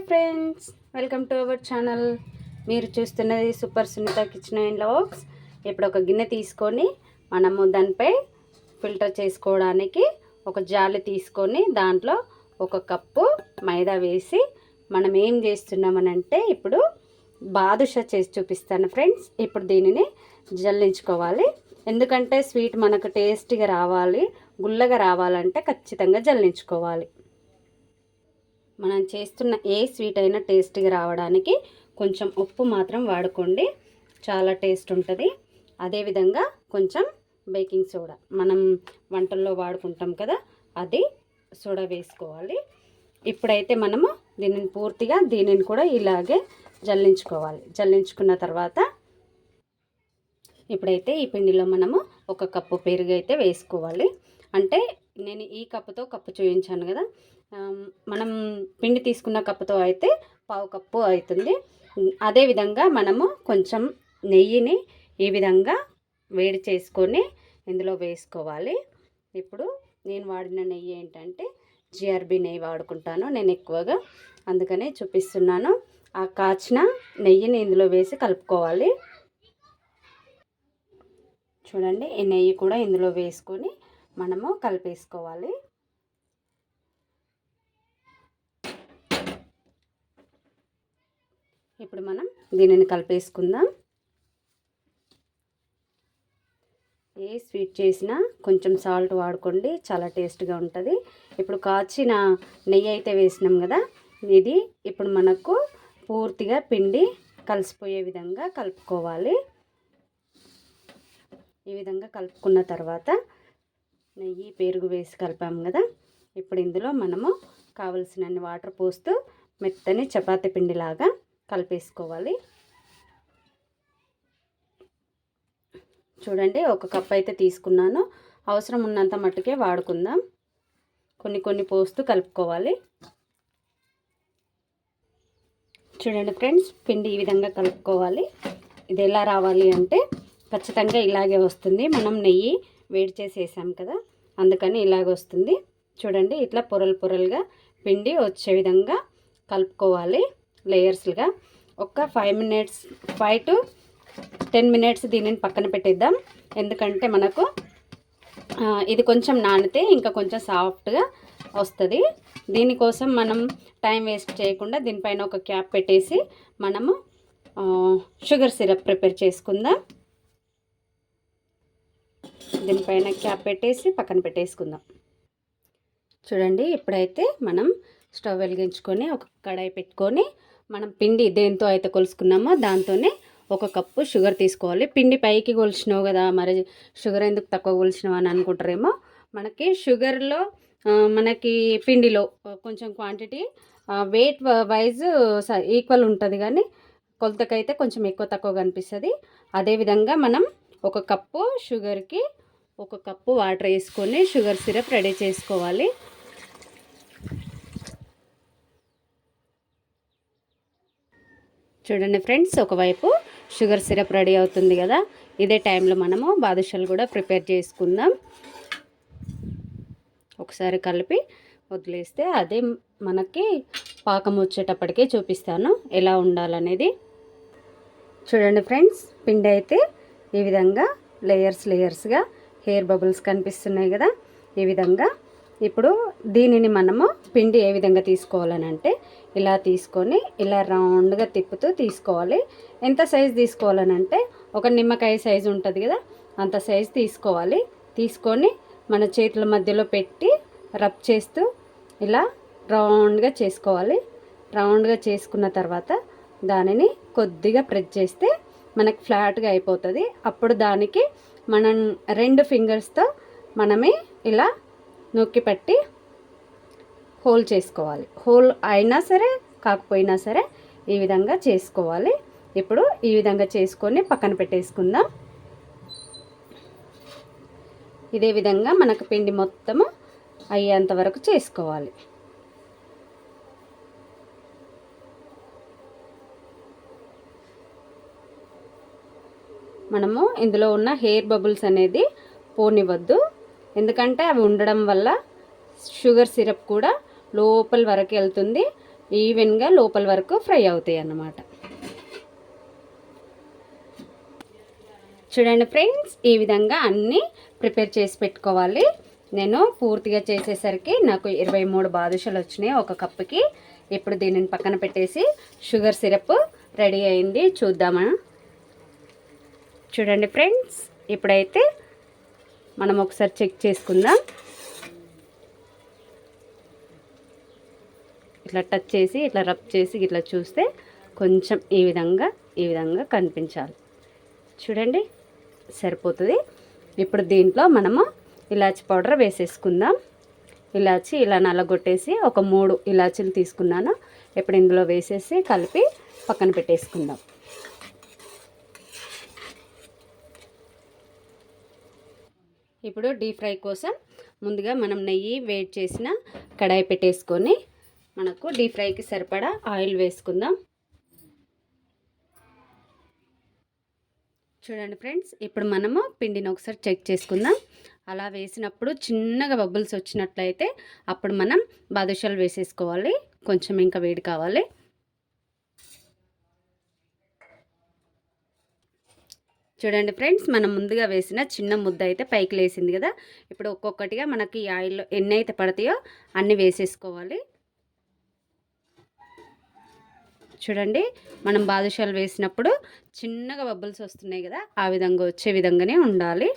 Hi friends welcome to our channel. మీరు చూస్తున్నది super Sunitha kitchen and vlogs ఇప్పుడు ఒక గిన్నె తీసుకొని మనము దానిపై ఫిల్టర్ చేసుకోవడానికి ఒక జాలి తీసుకొని దాంట్లో ఒక కప్పు మైదా వేసి మనం ఏం చేస్తున్నామనంటే ఇప్పుడు బాదుషా చేసి చూపిస్తాను ఫ్రెండ్స్. ఇప్పుడు దీనిని జల్లించుకోవాలి. ఎందుకంటే స్వీట్ మనకు టేస్టీగా రావాలి గుల్లగా రావాలంటే ఖచ్చితంగా జల్లించుకోవాలి. మనం చేస్తున్న ఏ స్వీట్ అయినా టేస్టీగా రావడానికి కొంచెం ఉప్పు మాత్రం వాడుకోండి. చాలా టేస్ట్ ఉంటుంది. అదేవిధంగా కొంచెం బేకింగ్ సోడా. మనం వంటల్లో వాడుకుంటాం కదా అది సోడా వేసుకోవాలి. ఇప్పుడైతే మనము దీనిని పూర్తిగా దీనిని కూడా ఇలాగే జల్లించుకోవాలి. జల్లించుకున్న తర్వాత ఇప్పుడైతే ఈ పిండిలో మనము ఒక కప్పు పెరుగు అయితే వేసుకోవాలి. అంటే నేను ఈ కప్పుతో కప్పు చూపించాను కదా మనం పిండి తీసుకున్న కప్పుతో అయితే పావు కప్పు అవుతుంది. అదేవిధంగా మనము కొంచెం నెయ్యిని ఈ విధంగా వేడి చేసుకొని ఇందులో వేసుకోవాలి. ఇప్పుడు నేను వాడిన నెయ్యి ఏంటంటే జిఆర్బి నెయ్యి వాడుకుంటాను. నేను ఎక్కువగా అందుకనే చూపిస్తున్నాను. ఆ కాచిన నెయ్యిని ఇందులో వేసి కలుపుకోవాలి. చూడండి ఈ నెయ్యి కూడా ఇందులో వేసుకొని మనము కలిపేసుకోవాలి. ఇప్పుడు మనం దీనిని కలిపేసుకుందాం. ఏ స్వీట్ చేసినా కొంచెం సాల్ట్ వాడుకోండి చాలా టేస్ట్గా ఉంటుంది. ఇప్పుడు కాచిన నెయ్యి అయితే వేసినాం కదా ఇది ఇప్పుడు మనకు పూర్తిగా పిండి కలిసిపోయే విధంగా కలుపుకోవాలి. ఈ విధంగా కలుపుకున్న తర్వాత నెయ్యి పెరుగు వేసి కలిపాము కదా ఇప్పుడు ఇందులో మనము కావలసినన్ని వాటర్ పోస్తూ మెత్తని చపాతీ పిండిలాగా కలిపేసుకోవాలి. చూడండి ఒక కప్ అయితే తీసుకున్నాను. అవసరం ఉన్నంత మట్టుకే వాడుకుందాం. కొన్ని కొన్ని పోస్తూ కలుపుకోవాలి. చూడండి ఫ్రెండ్స్ పిండి ఈ విధంగా కలుపుకోవాలి. ఇది ఎలా రావాలి అంటే ఖచ్చితంగా ఇలాగే వస్తుంది. మనం నెయ్యి వేడి చేసేసాం కదా అందుకని ఇలాగ వస్తుంది. చూడండి ఇట్లా పొరలు పొరలుగా పిండి వచ్చే విధంగా కలుపుకోవాలి. లేయర్స్గా ఒక five minutes five to ten minutes దీనిని పక్కన పెట్టేద్దాం. ఎందుకంటే మనకు ఇది కొంచెం నానితే ఇంకా కొంచెం సాఫ్ట్గా వస్తుంది. దీనికోసం మనం టైం వేస్ట్ చేయకుండా దీనిపైన ఒక క్యాప్ పెట్టేసి మనము షుగర్ సిరప్ ప్రిపేర్ చేసుకుందాం. దీనిపైన క్యాప్ పెట్టేసి పక్కన పెట్టేసుకుందాం. చూడండి ఇప్పుడైతే మనం స్టవ్ వెలిగించుకొని ఒక కడాయి పెట్టుకొని మనం పిండి దేంతో అయితే కొలుసుకున్నామో దాంతోనే ఒక కప్పు షుగర్ తీసుకోవాలి. పిండి పైకి కొలిచినావు కదా మరి షుగర్ ఎందుకు తక్కువ కొలిచినావు అని అనుకుంటారేమో. మనకి షుగర్లో మనకి పిండిలో కొంచెం క్వాంటిటీ వెయిట్ వైజ్ ఈక్వల్ ఉంటుంది కానీ కొలతకైతే కొంచెం ఎక్కువ తక్కువ కనిపిస్తుంది. అదేవిధంగా మనం ఒక కప్పు షుగర్కి ఒక కప్పు వాటర్ వేసుకొని షుగర్ సిరప్ రెడీ చేసుకోవాలి. చూడండి ఫ్రెండ్స్ ఒకవైపు షుగర్ సిరప్ రెడీ అవుతుంది కదా. ఇదే టైంలో మనము బాదుషాలు కూడా ప్రిపేర్ చేసుకుందాం. ఒకసారి కలిపి వదిలేస్తే అదే మనకి పాకం వచ్చేటప్పటికే చూపిస్తాను ఎలా ఉండాలనేది. చూడండి ఫ్రెండ్స్ పిండి అయితే ఈ విధంగా లేయర్స్ లేయర్స్గా హెయిర్ బబుల్స్ కనిపిస్తున్నాయి కదా. ఈ విధంగా ఇప్పుడు దీనిని మనము పిండి ఏ విధంగా తీసుకోవాలని అంటే ఇలా తీసుకొని ఇలా రౌండ్గా తిప్పుతూ తీసుకోవాలి. ఎంత సైజు తీసుకోవాలని అంటే ఒక నిమ్మకాయ సైజు ఉంటుంది కదా అంత సైజు తీసుకోవాలి. తీసుకొని మన చేతుల మధ్యలో పెట్టి రబ్ చేస్తూ ఇలా రౌండ్గా చేసుకోవాలి. రౌండ్గా చేసుకున్న తర్వాత దానిని కొద్దిగా ప్రెస్ చేస్తే మనకు ఫ్లాట్గా అయిపోతుంది. అప్పుడు దానికి మనం రెండు ఫింగర్స్తో మనమే ఇలా నొక్కిపెట్టి హోల్ చేసుకోవాలి. హోల్ అయినా సరే కాకపోయినా సరే ఈ విధంగా చేసుకోవాలి. ఇప్పుడు ఈ విధంగా చేసుకొని పక్కన పెట్టేసుకుందాం. ఇదే విధంగా మనకు పిండి మొత్తము అయ్యేంత వరకు చేసుకోవాలి. మనము ఇందులో ఉన్న హెయిర్ బబుల్స్ అనేది పోనివ్వద్దు. ఎందుకంటే అవి ఉండడం వల్ల షుగర్ సిరప్ కూడా లోపల వరకు వెళ్తుంది. ఈవెన్గా లోపల వరకు ఫ్రై అవుతాయి అన్నమాట. చూడండి ఫ్రెండ్స్ ఈ విధంగా అన్నీ ప్రిపేర్ చేసి పెట్టుకోవాలి. నేను పూర్తిగా చేసేసరికి నాకు ఇరవై మూడు బాదుషాలు వచ్చినాయి ఒక కప్పుకి. ఇప్పుడు దీనిని పక్కన పెట్టేసి షుగర్ సిరప్ రెడీ అయింది. చూద్దామా? చూడండి ఫ్రెండ్స్ ఇప్పుడైతే మనం ఒకసారి చెక్ చేసుకుందాం. ఇట్లా టచ్ చేసి ఇట్లా రబ్ చేసి ఇట్లా చూస్తే కొంచెం ఈ విధంగా ఈ విధంగా కనిపించాలి. చూడండి సరిపోతుంది. ఇప్పుడు దీంట్లో మనము ఇలాచి పౌడర్ వేసేసుకుందాం. ఇలాచి ఇలా నల్లగొట్టేసి ఒక మూడు ఇలాచీలు తీసుకున్నాను. ఇప్పుడు ఇందులో వేసేసి కలిపి పక్కన పెట్టేసుకుందాం. ఇప్పుడు డీప్ ఫ్రై కోసం ముందుగా మనం నెయ్యి వేడి చేసిన కడాయి పెట్టేసుకొని మనకు డీప్ ఫ్రైకి సరిపడా ఆయిల్ వేసుకుందాం. చూడండి ఫ్రెండ్స్ ఇప్పుడు మనము పిండిని ఒకసారి చెక్ చేసుకుందాం. అలా వేసినప్పుడు చిన్నగా బబుల్స్ వచ్చినట్లయితే అప్పుడు మనం బాదుషాలు వేసేసుకోవాలి. కొంచెం ఇంకా వేడి కావాలి. చూడండి ఫ్రెండ్స్ మనం ముందుగా వేసిన చిన్న ముద్ద అయితే పైకి లేసింది కదా. ఇప్పుడు ఒక్కొక్కటిగా మనకి ఆయిల్లో ఎన్ని అయితే పడతాయో అన్నీ వేసేసుకోవాలి. చూడండి మనం బాదుషాలు వేసినప్పుడు చిన్నగా బబ్బుల్స్ వస్తున్నాయి కదా ఆ విధంగా వచ్చే విధంగానే ఉండాలి.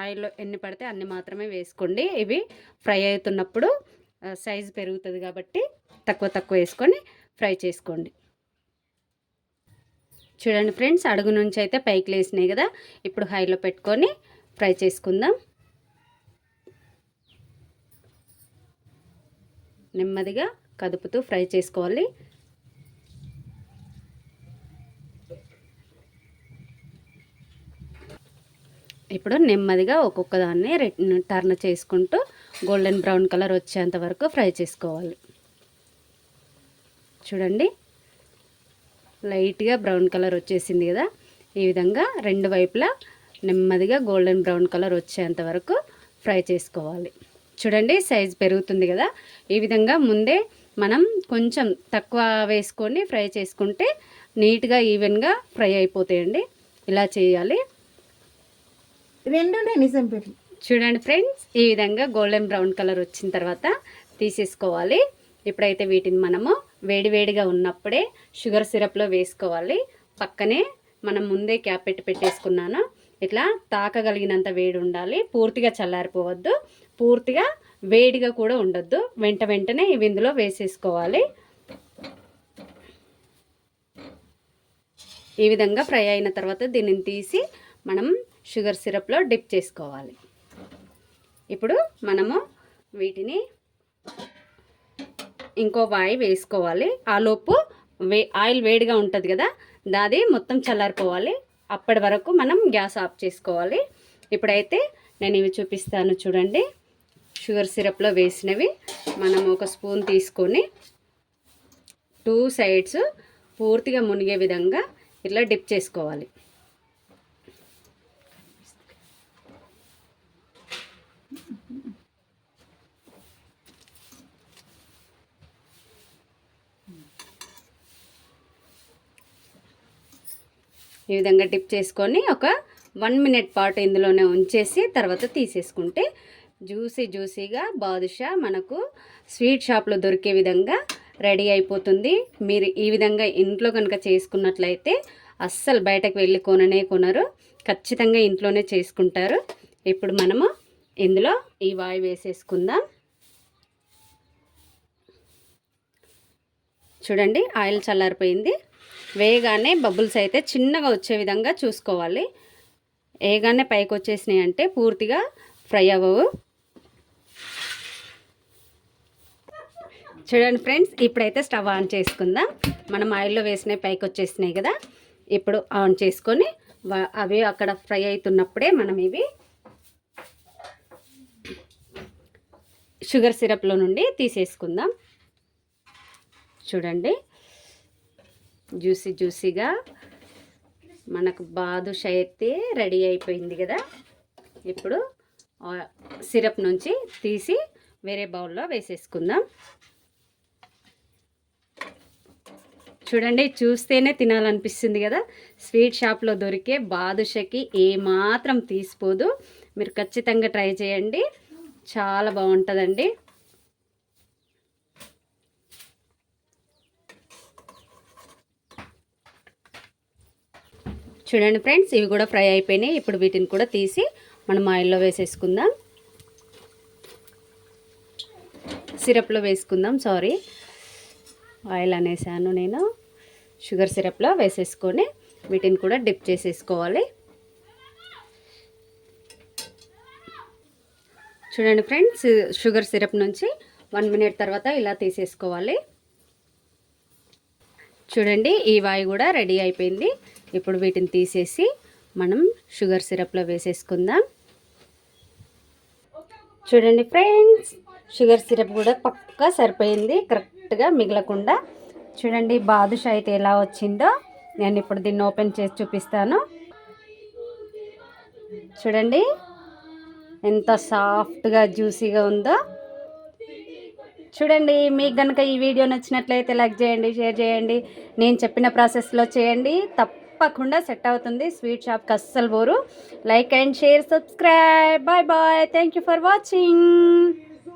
ఆయిల్లో ఎన్ని పడితే అన్ని మాత్రమే వేసుకోండి. ఇవి ఫ్రై అవుతున్నప్పుడు సైజు పెరుగుతుంది కాబట్టి తక్కువ తక్కువ వేసుకొని ఫ్రై చేసుకోండి. చూడండి ఫ్రెండ్స్ అడుగు నుంచి అయితే పైకి లేసినాయి కదా ఇప్పుడు హైలో పెట్టుకొని ఫ్రై చేసుకుందాం. నెమ్మదిగా కదుపుతూ ఫ్రై చేసుకోవాలి. ఇప్పుడు నెమ్మదిగా ఒక్కొక్క దాన్ని టర్న్ చేసుకుంటూ గోల్డెన్ బ్రౌన్ కలర్ వచ్చేంత వరకు ఫ్రై చేసుకోవాలి. చూడండి. లైట్గా బ్రౌన్ కలర్ వచ్చేసింది కదా. ఈ విధంగా రెండు వైపులా నెమ్మదిగా గోల్డెన్ బ్రౌన్ కలర్ వచ్చేంత వరకు ఫ్రై చేసుకోవాలి. చూడండి సైజ్ పెరుగుతుంది కదా. ఈ విధంగా ముందే మనం కొంచెం తక్కువ వేసుకొని ఫ్రై చేసుకుంటే నీట్గా ఈవెన్గా ఫ్రై అయిపోతాయండి. ఇలా చేయాలి. రెండు నిజం చూడండి ఫ్రెండ్స్ ఈ విధంగా గోల్డెన్ బ్రౌన్ కలర్ వచ్చిన తర్వాత తీసేసుకోవాలి. ఇప్పుడైతే వీటిని మనము వేడివేడిగా ఉన్నప్పుడే షుగర్ సిరప్లో వేసుకోవాలి. పక్కనే మనం ముందే క్యాప్ పెట్టి పెట్టేసుకున్నాను? ఇట్లా తాకగలిగినంత వేడి ఉండాలి. పూర్తిగా చల్లారిపోవద్దు. పూర్తిగా వేడిగా కూడా ఉండొద్దు. వెంట వెంటనే ఇవి ఇందులో వేసేసుకోవాలి. ఈ విధంగా ఫ్రై అయిన తర్వాత దీనిని తీసి మనం షుగర్ సిరప్లో డిప్ చేసుకోవాలి. ఇప్పుడు మనము వీటిని ఇంకో వాయి వేసుకోవాలి. ఆ లోపు వే ఆయిల్ వేడిగా ఉంటుంది కదా దాది మొత్తం చల్లారిపోవాలి. అప్పటి వరకు మనం గ్యాస్ ఆఫ్ చేసుకోవాలి. ఇప్పుడైతే నేను ఇవి చూపిస్తాను చూడండి. షుగర్ సిరప్లో వేసినవి మనం ఒక స్పూన్ తీసుకొని టూ సైడ్స్ పూర్తిగా మునిగే విధంగా ఇట్లా డిప్ చేసుకోవాలి. ఈ విధంగా డిప్ చేసుకొని ఒక వన్ మినిట్ పాటు ఇందులోనే ఉంచేసి తర్వాత తీసేసుకుంటే జ్యూసీ జ్యూసీగా బాదుషా మనకు స్వీట్ షాప్లో దొరికే విధంగా రెడీ అయిపోతుంది. మీరు ఈ విధంగా ఇంట్లో కనుక చేసుకున్నట్లయితే అస్సలు బయటకు వెళ్ళి కొననే కొనరు. ఖచ్చితంగా ఇంట్లోనే చేసుకుంటారు. ఇప్పుడు మనము ఇందులో ఈ వాయి వేసేసుకుందాం. చూడండి ఆయిల్ చల్లారిపోయింది. వేయగానే బబుల్స్ అయితే చిన్నగా వచ్చే విధంగా చూసుకోవాలి. వేయగానే పైకి వచ్చేసినాయి అంటే పూర్తిగా ఫ్రై అవ్వవు. చూడండి ఫ్రెండ్స్ ఇప్పుడైతే స్టవ్ ఆన్ చేసుకుందాం. మనం ఆయిల్లో వేసినవి పైకి వచ్చేసినాయి కదా ఇప్పుడు ఆన్ చేసుకొని అవి అక్కడ ఫ్రై అవుతున్నప్పుడే మనం ఇవి షుగర్ సిరప్లో నుండి తీసేసుకుందాం. చూడండి. జ్యూసీ జ్యూసీగా మనకు బాదుష అయితే రెడీ అయిపోయింది కదా. ఇప్పుడు సిరప్ నుంచి తీసి వేరే బౌల్లో వేసేసుకుందాం. చూడండి చూస్తేనే తినాలనిపిస్తుంది కదా. స్వీట్ షాప్లో దొరికే బాదుషకి ఏమాత్రం తీసిపోదు. మీరు ఖచ్చితంగా ట్రై చేయండి. చాలా బాగుంటుందండి. చూడండి ఫ్రెండ్స్ ఇవి కూడా ఫ్రై అయిపోయినాయి. ఇప్పుడు వీటిని కూడా తీసి మనం ఆయిల్లో వేసేసుకుందాం. సిరప్లో వేసుకుందాం సారీ. ఆయిల్ అనేసాను నేను. షుగర్ సిరప్లో వేసేసుకొని వీటిని కూడా డిప్ చేసేసుకోవాలి. చూడండి ఫ్రెండ్స్ షుగర్ సిరప్ నుంచి వన్ మినిట్ తర్వాత ఇలా తీసేసుకోవాలి. చూడండి ఈ వాయి కూడా రెడీ అయిపోయింది. ఇప్పుడు వీటిని తీసేసి మనం షుగర్ సిరప్లో వేసేసుకుందాం. చూడండి ఫ్రెండ్స్ షుగర్ సిరప్ కూడా పక్కా సరిపోయింది కరెక్ట్గా మిగలకుండా. చూడండి బాదుషా అయితే ఎలా వచ్చిందో నేను ఇప్పుడు దీన్ని ఓపెన్ చేసి చూపిస్తాను. చూడండి ఎంత సాఫ్ట్గా జ్యూసీగా ఉందో. చూడండి మీకు కనుక ఈ వీడియో నచ్చినట్లయితే లైక్ చేయండి షేర్ చేయండి. నేను చెప్పిన ప్రాసెస్లో చేయండి తప్పకుండా సెట్ అవుతుంది. స్వీట్ షాప్కి అస్సలు bore like and share subscribe. Bye bye. Thank you for watching.